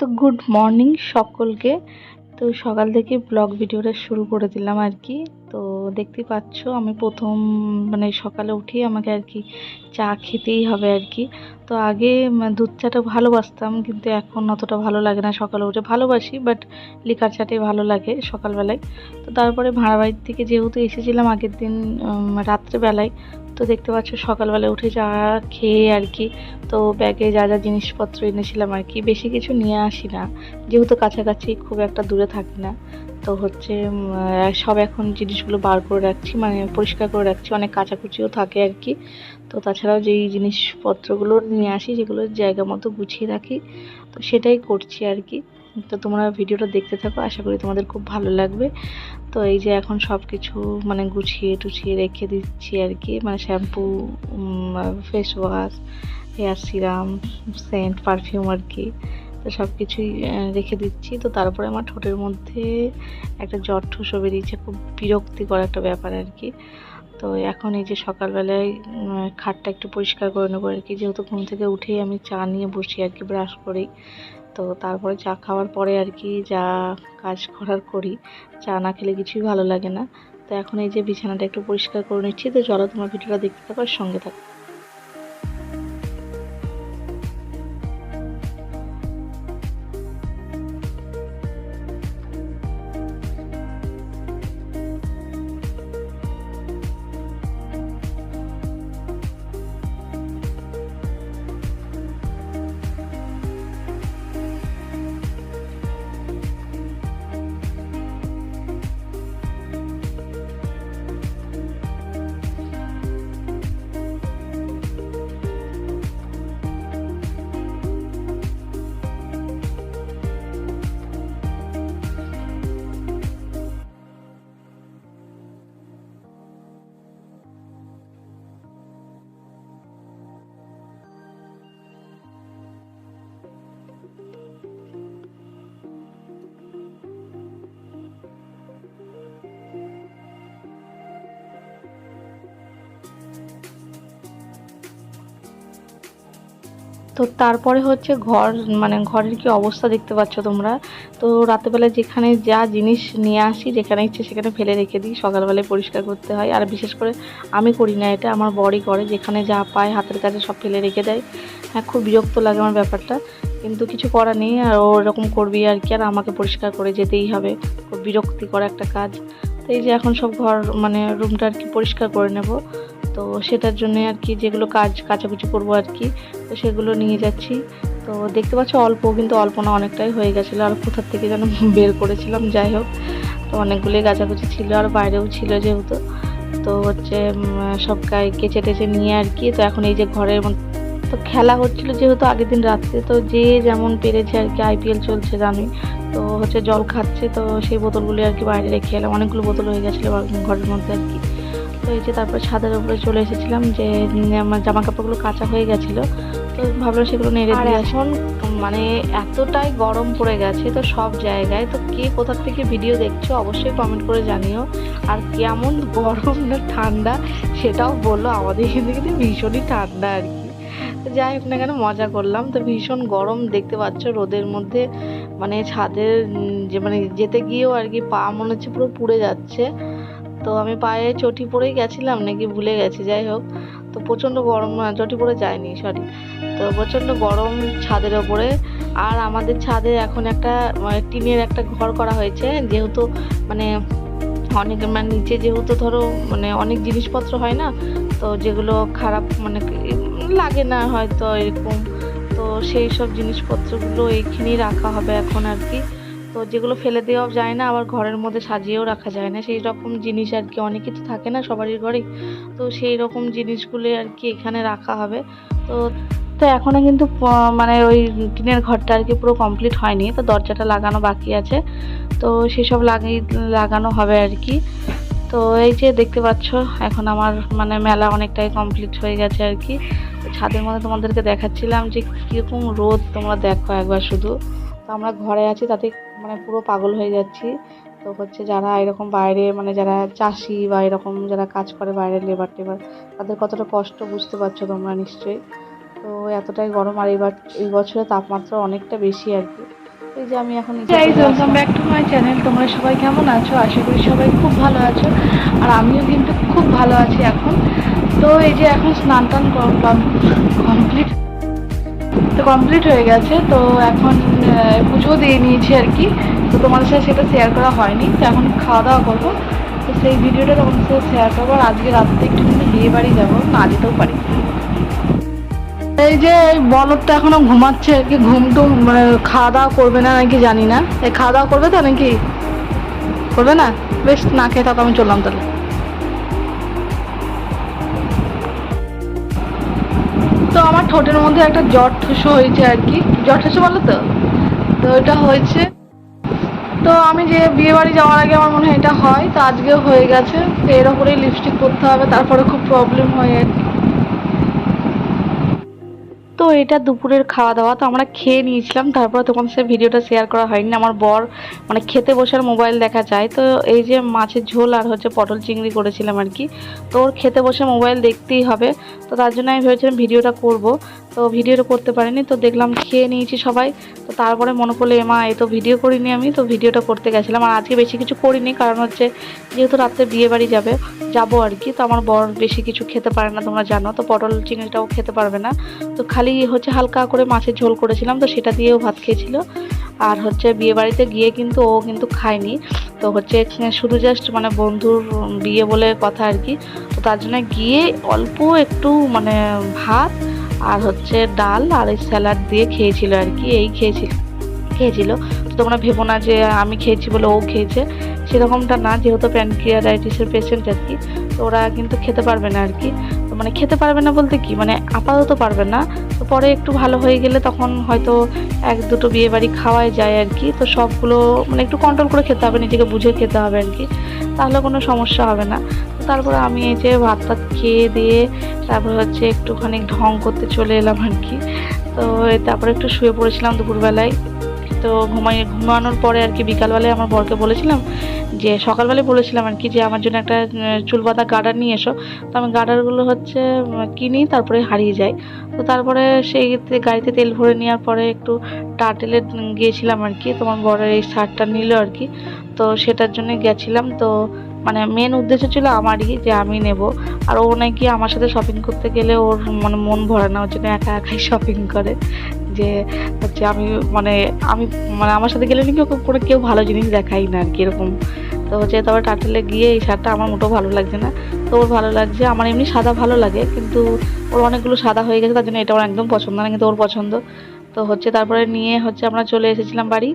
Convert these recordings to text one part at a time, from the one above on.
তো good morning সকলকে। তো সকাল থেকে ব্লগ ভিডিওটা শুরু করে দিলাম আর কি। তো দেখতে পাচ্ছ, আমি প্রথম মানে সকালে উঠেই আমাকে আর কি চা খেতেই হবে আর কি। তো আগে দুধ চাটা ভালোবাসতাম, কিন্তু এখন অতটা ভালো লাগে না সকালে উঠে। ভালোবাসি বাট লিকার চাটাই ভালো লাগে সকালবেলায়। তো তারপরে ভাড়া বাড়ির থেকে যেহেতু এসেছিলাম আগের দিন রাত্রেবেলায় তো দেখতে পাচ্ছ সকালবেলা উঠে চা খেয়ে আর কি, তো ব্যাগে যা যা জিনিসপত্র এনেছিলাম আর কি, বেশি কিছু নিয়ে আসি না। যেহেতু কাছাকাছি খুব একটা দূরে থাকি না, তো হচ্ছে সব এখন জিনিসগুলো বার করে রাখছি মানে পরিষ্কার করে রাখছি, অনেক কাচাকুচিও থাকে আর কি। তো তাছাড়াও যেই জিনিসপত্রগুলো নিয়ে আসি, যেগুলো জায়গা মতো গুছিয়ে রাখি, তো সেটাই করছি আর কি। তো তোমরা ভিডিওটা দেখতে থাকো, আশা করি তোমাদের খুব ভালো লাগবে। তো এই যে এখন সব কিছু মানে গুছিয়ে টুছিয়ে রেখে দিচ্ছি আর কি। মানে shampoo face wash hair serum scent perfume আর কি। তো সব কিছুই রেখে দিচ্ছি। তো তারপরে আমার ঠোঁটের মধ্যে একটা জ্বর ঠুসো বেরিয়েছে। খুব বিরক্তিকর একটা ব্যাপার আর কি। তো এখন এই যে সকালবেলায় খাটটা একটু পরিষ্কার করে নেব আর কি। যেহেতু ঘুম থেকে উঠেই আমি চা নিয়ে বসি আর কি, ব্রাশ করেই তো তারপরে চা খাওয়ার পরে আর কি যা কাজ করার করি, চা না খেলে কিছুই ভালো লাগে না। তো এখন এই যে বিছানাটা একটু পরিষ্কার করে নিচ্ছি, তো চলো তোমার ভিডিওটা দেখতে থাকো সঙ্গে থাকো। তো তারপরে হচ্ছে ঘর মানে ঘরের কি অবস্থা দেখতে পাচ্ছ তোমরা? তো রাতেবেলা যেখানে যা জিনিস নিয়ে আসি, যেখানে ইচ্ছে সেখানে ফেলে রেখে দিই, সকালবেলায় পরিষ্কার করতে হয়। আর বিশেষ করে আমি করি না এটা, আমার বড়ই করে, যেখানে যা পায়, হাতের কাছে সব ফেলে রেখে দেয়। হ্যাঁ খুব বিরক্ত লাগে আমার ব্যাপারটা। কিন্তু কিছু করার নেই, আর ও এরকম করবি আর কি, আর আমাকে পরিষ্কার করে যেতেই হবে। খুব বিরক্তিকর একটা কাজ। তো এই যে এখন সব ঘর মানে রুমটা আর কি পরিষ্কার করে নেব। তো সেটার জন্য আর কি যেগুলো কাজ কাচাকুচি করব আর কি, তো সেগুলো নিয়ে যাচ্ছি। তো দেখতে পাচ্ছ অল্প কিন্তু অল্প না, অনেকটাই হয়ে গেছিল। আর কোথার থেকে যেন বের করেছিলাম, যাই হোক। তো অনেকগুলোই গাছাগুছি ছিল আর বাইরেও ছিল যেহেতু। তো হচ্ছে সব কেচে টেচে নিয়ে আর কি, তো এখন এই যে ঘরের তো খেলা হচ্ছিল যেহেতু আগের দিন রাত্রে, তো যে যেমন পেরেছে আর কি আইপিএল চলছে জানি। তো হচ্ছে জল খাচ্ছে, তো সেই বোতলগুলি আর কি বাইরে রেখে এলাম। অনেকগুলো বোতল হয়ে গেছিল ঘরের মধ্যে আর কি। তো এই যে তারপরে ছাদের উপরে চলে এসেছিলাম যে আমার জামা কাপড়গুলো কাঁচা হয়ে গেছিল। তো ভাবলাম সেগুলো নেড়ে দিয়ে এখন মানে এতটাই গরম পড়ে গেছে তো সব জায়গায়। তো কে কোথার থেকে ভিডিও দেখছ অবশ্যই কমেন্ট করে জানিও। আর কেমন গরম না ঠান্ডা সেটাও বলল আমাদের এখানে কিন্তু ভীষণই ঠান্ডা আর কি। যাই হোক না কেন মজা করলাম। তো ভীষণ গরম দেখতে পাচ্ছ রোদের মধ্যে। মানে ছাদের যে মানে যেতে গিয়েও আর কি পা মনে হচ্ছে পুরো পুড়ে যাচ্ছে। তো আমি পায়ে চটি পরেই গেছিলাম, নাকি ভুলে গেছি, যাই হোক। তো প্রচণ্ড গরম চটি পরে যায়নি সরি তো প্রচণ্ড গরম ছাদের ওপরে। আর আমাদের ছাদে এখন একটা মানে টিনের একটা ঘর করা হয়েছে, যেহেতু মানে অনেক মানে নিচে যেহেতু ধরো মানে অনেক জিনিসপত্র হয় না, তো যেগুলো খারাপ মানে লাগে না হয়তো এরকম। তো সেই সব জিনিসপত্রগুলো এইখানেই রাখা হবে এখন আর কি। তো যেগুলো ফেলে দেওয়াও যায় না, আবার ঘরের মধ্যে সাজিয়েও রাখা যায় না। সেই রকম জিনিস আর কি অনেকই তো থাকে না সবারই ঘরেই। তো সেই রকম জিনিসগুলো আর কি এখানে রাখা হবে। তো তো এখনও কিন্তু মানে ওই টিনের ঘরটা আর কি পুরো কমপ্লিট হয়নি। তো দরজাটা লাগানো বাকি আছে। তো সেসব লাগিয়ে, লাগানো হবে আর কি। তো এই যে দেখতে পাচ্ছ, এখন আমার মানে মেলা অনেকটাই কমপ্লিট হয়ে গেছে আর কি। ছাদের মধ্যে তোমাদেরকে দেখাচ্ছিলাম যে কীরকম রোদ তোমরা দেখো একবার শুধু। তো আমরা ঘরে আছি, তাতে মানে পুরো পাগল হয়ে যাচ্ছি। তো হচ্ছে যারা এরকম বাইরে মানে যারা চাষি বা এরকম যারা কাজ করে বাইরে লেবার টেবার, তাদের কতটা কষ্ট বুঝতে পারছ তোমরা নিশ্চয়ই? তো এতটাই গরম আর এবার, এই বছরে তাপমাত্রা অনেকটা বেশি আর কি। এই যে আমি এখন guys welcome back to my channel তোমরা সবাই কেমন আছো? আশা করি সবাই খুব ভালো আছো। আর আমিও কিন্তু খুব ভালো আছি এখন। তো এই যে এখন স্নান টান কমপ্লিট তো কমপ্লিট হয়ে গেছে। তো এখন পুজো দিয়ে নিয়েছি আর কি। তো তোমাদের সাথে সেটা শেয়ার করা হয়নি। তো এখন খাওয়া দাওয়া করব। তো সেই ভিডিওটা তোমাদের সাথে শেয়ার করব। আর আজকে রাত্রে একটু কিন্তু বিয়ে বাড়ি যাব। না যেতেও পারি। এই যে বলদটা এখনও ঘুমাচ্ছে আর কি। ঘুম টুম মানে খাওয়া দাওয়া করবে না নাকি জানি না। এই খাওয়া দাওয়া করবে তো নাকি? করবে না? বেশ, না খেয়ে থাকো, আমি চললাম তাহলে। আমার ঠোঁটের মধ্যে একটা জট ঠুসো হয়েছে আর কি। জট ঠুসো বলো তো? তো এটা হয়েছে। তো আমি যে বিয়ে বাড়ি যাওয়ার আগে আমার মনে হয় এটা হয়, তো আজকেও হয়ে গেছে। তো এর ওপরেই লিপস্টিক করতে হবে, তারপরে খুব প্রবলেম হয় আর কি। তো এটা দুপুরের খাওয়া দাওয়া তো আমরা খেয়ে নিয়েছিলাম। তারপরে তখন সে ভিডিওটা শেয়ার করা হয়নি। আমার বর মানে খেতে বসার মোবাইল দেখা যায়। তো এই যে মাছের ঝোল আর হচ্ছে পটল চিংড়ি করেছিলাম আর কি। তো ওর খেতে বসে মোবাইল দেখতেই হবে। তো তার জন্য আমি ভেবেছিলাম ভিডিওটা করব। তো ভিডিওটা করতে পারিনি, তো দেখলাম খেয়ে নিয়েছি সবাই। তো তারপরে মনে পড়ল এমা এই তো ভিডিও করিনি আমি, তো ভিডিওটা করতে গেছিলাম। আর আজকে বেশি কিছু করিনি, কারণ হচ্ছে যেহেতু রাত্রে বিয়ে বাড়ি যাবে, যাব আর কি। তো আমার বর বেশি কিছু খেতে পারে না, তোমরা জানো। তো পটল চিংড়িটাও খেতে পারবে না। তো খালি হচ্ছে হালকা করে মাছের ঝোল করেছিলাম, তো সেটা দিয়েও ভাত খেয়েছিল। আর হচ্ছে বিয়ে বাড়িতে গিয়ে কিন্তু ও কিন্তু খায়নি। তো হচ্ছে শুধু জাস্ট মানে বন্ধুর বিয়ে বলে কথা আর কি। তো তার জন্য গিয়ে অল্প একটু মানে ভাত আর হচ্ছে ডাল আর এই স্যালাড দিয়ে খেয়েছিল আর কি, এই খেয়েছিল খেয়েছিল। তো তোমরা ভেবো না যে আমি খেয়েছি বলে ও খেয়েছে, সেরকমটা না, যেহেতু প্যানক্রিয়াডাইটিসের পেশেন্ট আর কি, তো ওরা কিন্তু খেতে পারবে না আর কি। তো মানে খেতে পারবে না বলতে কি মানে আপাতত পারবে না পরে একটু ভালো হয়ে গেলে তখন হয়তো এক দুটো বিয়ে বাড়ি খাওয়াই যায় আর কি। তো সবগুলো মানে একটু কন্ট্রোল করে খেতে হবে, নিজেকে বুঝে খেতে হবে আর কি। তাহলে কোনো সমস্যা হবে না। তো তারপরে আমি এই যে ভাত টাত খেয়ে দিয়ে তারপর হচ্ছে একটুখানি ঢং করতে চলে এলাম আর কি। তো তারপরে একটু শুয়ে পড়েছিলাম দুপুরবেলায়। তো ঘুমাই ঘুমানোর পরে আর কি বিকালবেলায় আমার বরকে বলেছিলাম যে সকালবেলায় বলেছিলাম আর কি যে আমার জন্য একটা চুল বাঁধা গার্ডার নিয়ে এসো। তো আমি গার্ডারগুলো হচ্ছে কিনি, তারপরে হারিয়ে যায় তো তারপরে সেই গাড়িতে তেল ভরে নেওয়ার পরে একটু টাটেলে গিয়েছিলাম আর কি। তোমার বরের এই শার্টটা নিল আর কি। তো সেটার জন্য গেছিলাম। তো মানে মেন উদ্দেশ্য ছিল আমারই যে আমি নেব। আর ও নাকি আমার সাথে শপিং করতে গেলে ওর মানে মন ভরে না ওর জন্য একা একাই শপিং করে। যে হচ্ছে আমি মানে আমি মানে আমার সাথে গেলে নাকি ওকে কোনো কেউ ভালো জিনিস দেখাই না আর কি এরকম। তো হচ্ছে তারপরে টাটেলে গিয়ে এই শার্টটা আমার মোটেও ভালো লাগছে না। তো ওর ভালো লাগছে, আমার এমনি সাদা ভালো লাগে, কিন্তু ওর অনেকগুলো সাদা হয়ে গেছে, তার জন্য এটা আমার একদম পছন্দ না, কিন্তু ওর পছন্দ। তো হচ্ছে তারপরে নিয়ে হচ্ছে আমরা চলে এসেছিলাম বাড়ি।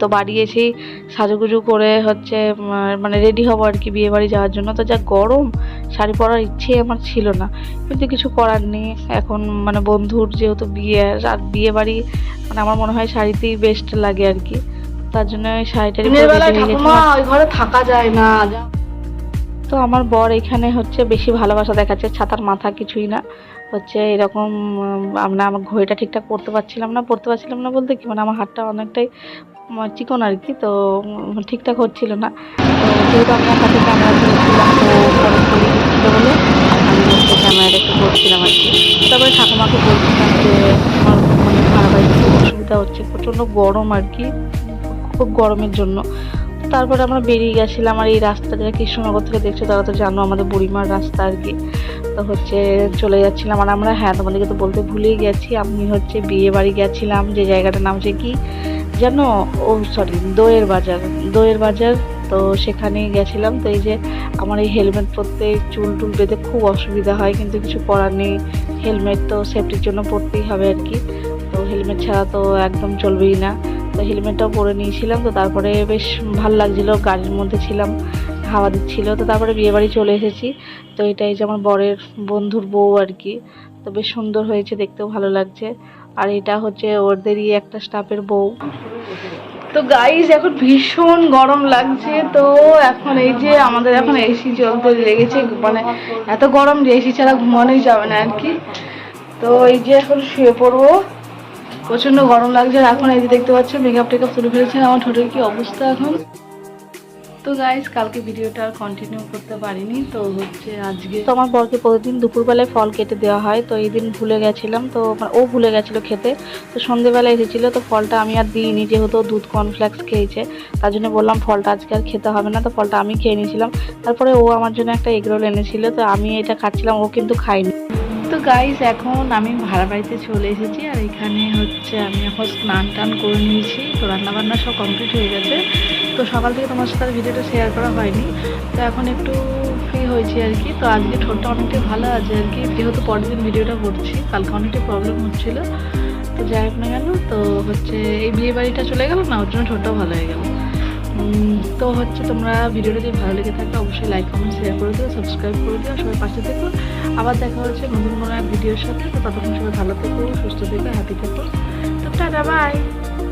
তো বাড়ি এসেই সাজুগুজু করে হচ্ছে মানে রেডি হব আর কি বিয়ে বাড়ি যাওয়ার জন্য। তো যা গরম শাড়ি পরার ইচ্ছে আমার ছিল না। কিন্তু কিছু করার নেই। এখন মানে বন্ধুর যেহেতু বিয়ে আর বিয়ে বাড়ি মানে আমার মনে হয় শাড়িতেই বেস্ট লাগে আর কি। তার জন্য। ওই ঘরে থাকা যায় না। তো আমার বর এখানে হচ্ছে বেশি ভালোবাসা দেখাচ্ছে, ছাতার মাথা কিছুই না। হচ্ছে এরকম আমরা আমার ঘড়িটা ঠিকঠাক পড়তে পারছিলাম না, পড়তে পারছিলাম না বলতে কি মানে আমার হাতটা অনেকটাই চিকন আর কি, তো ঠিকঠাক হচ্ছিল না। তো যেহেতু আমার হাতে ক্যামেরা ধরেছিলাম তো পরে গেছিল বলে আমি হচ্ছে ক্যামেরাটা একটু করছিলাম আর কি। তারপরে ঠাকুমাকে বলছিলাম যে আমার মানে খারাপ অসুবিধা হচ্ছে, প্রচণ্ড গরম আর কি, খুব গরমের জন্য। তারপরে আমরা বেরিয়ে গেছিলাম, আর এই রাস্তা যারা কৃষ্ণনগর থেকে দেখছ তারা তো জানো আমাদের বুড়িমার রাস্তা আর কি। তো হচ্ছে চলে যাচ্ছিলাম, আর আমরা হ্যাঁ তোমাদেরকে তো বলতে ভুলেই গেছি, আমি হচ্ছে বিয়ে বাড়ি গেছিলাম, যে জায়গাটার নাম হচ্ছে কি জানো? ও সরি দইয়ের বাজার দইয়ের বাজার। তো সেখানেই গেছিলাম, তো এই যে আমার এই হেলমেট পরতে চুল টুল বেঁধে খুব অসুবিধা হয়, কিন্তু কিছু করার নেই। হেলমেট তো সেফটির জন্য পরতেই হবে আর কি। তো হেলমেট ছাড়া তো একদম চলবেই না। তো হেলমেটটাও পরে নিয়েছিলাম, তো তারপরে বেশ ভালো লাগছিল, গাড়ির মধ্যে ছিলাম, হাওয়া দিচ্ছিল, তো তারপরে বিয়ে বাড়ি চলে এসেছি। তো এটাই যে আমার বরের বন্ধুর বউ আর কি, তো বেশ সুন্দর হয়েছে, দেখতেও ভালো লাগছে। আর এটা হচ্ছে ওদেরই একটা স্টাফের বউ। তো গাইজ এখন ভীষণ গরম লাগছে, তো এখন এই যে আমাদের এখন এসি চলতে লেগেছে মানে এত গরম যে এসি ছাড়া ঘুমানোই যাবে না আর কি। তো এই যে এখন শুয়ে পড়ব। প্রচণ্ড গরম লাগছে আর এখন এই যে দেখতে পাচ্ছ মেকআপ টেকআপ তুলে ফেলেছে আমার ঠোঁটের কি অবস্থা এখন? তো গাইস কালকে ভিডিওটা আর কন্টিনিউ করতে পারিনি, তো হচ্ছে আজকে তো আমার বরকে প্রতিদিন দুপুরবেলায় ফল কেটে দেওয়া হয়, তো এই দিন ভুলে গেছিলাম, তো ও ভুলে গেছিল খেতে, তো সন্ধেবেলা এসেছিল, তো ফলটা আমি আর দিইনি, যেহেতু দুধ কর্নফ্লেক্স খেয়েছে, তার জন্য বললাম ফলটা আজকে আর খেতে হবে না, তো ফলটা আমি খেয়ে নিয়েছিলাম, তারপরে ও আমার জন্য একটা এগরোল এনেছিল, তো আমি এটা খাচ্ছিলাম, ও কিন্তু খায়নি। তো গাইস এখন আমি ভাড়া বাড়িতে চলে এসেছি আর এখানে হচ্ছে আমি এখন স্নান টান করে নিয়েছি। তো রান্নাবান্না সব কমপ্লিট হয়ে গেছে। তো সকাল থেকে তোমার সাথে ভিডিওটা শেয়ার করা হয়নি। তো এখন একটু ফ্রি হয়েছি আর কি। তো আজকে ঠোঁটটা অনেকটাই ভালো আছে আর কি। যেহেতু পরের দিন ভিডিওটা করছি, কালকে অনেকটা প্রবলেম হচ্ছিল। তো যাই হোক না গেল তো হচ্ছে এই বিয়ে বাড়িটা চলে গেল না? ওর জন্য ঠোঁটটাও ভালো হয়ে গেল। তো হচ্ছে তোমরা ভিডিওটা যদি ভালো লেগে থাকে, অবশ্যই লাইক কমেন্ট শেয়ার করে দিও সাবস্ক্রাইব করে দিও, সবাই পাশে থেকো। আবার দেখা হচ্ছে নতুন কোনো এক ভিডিওর সাথে, তো ততক্ষণ সবাই ভালো থেকো, সুস্থ থেকো হ্যাপি থেকো। তো টাটা বাই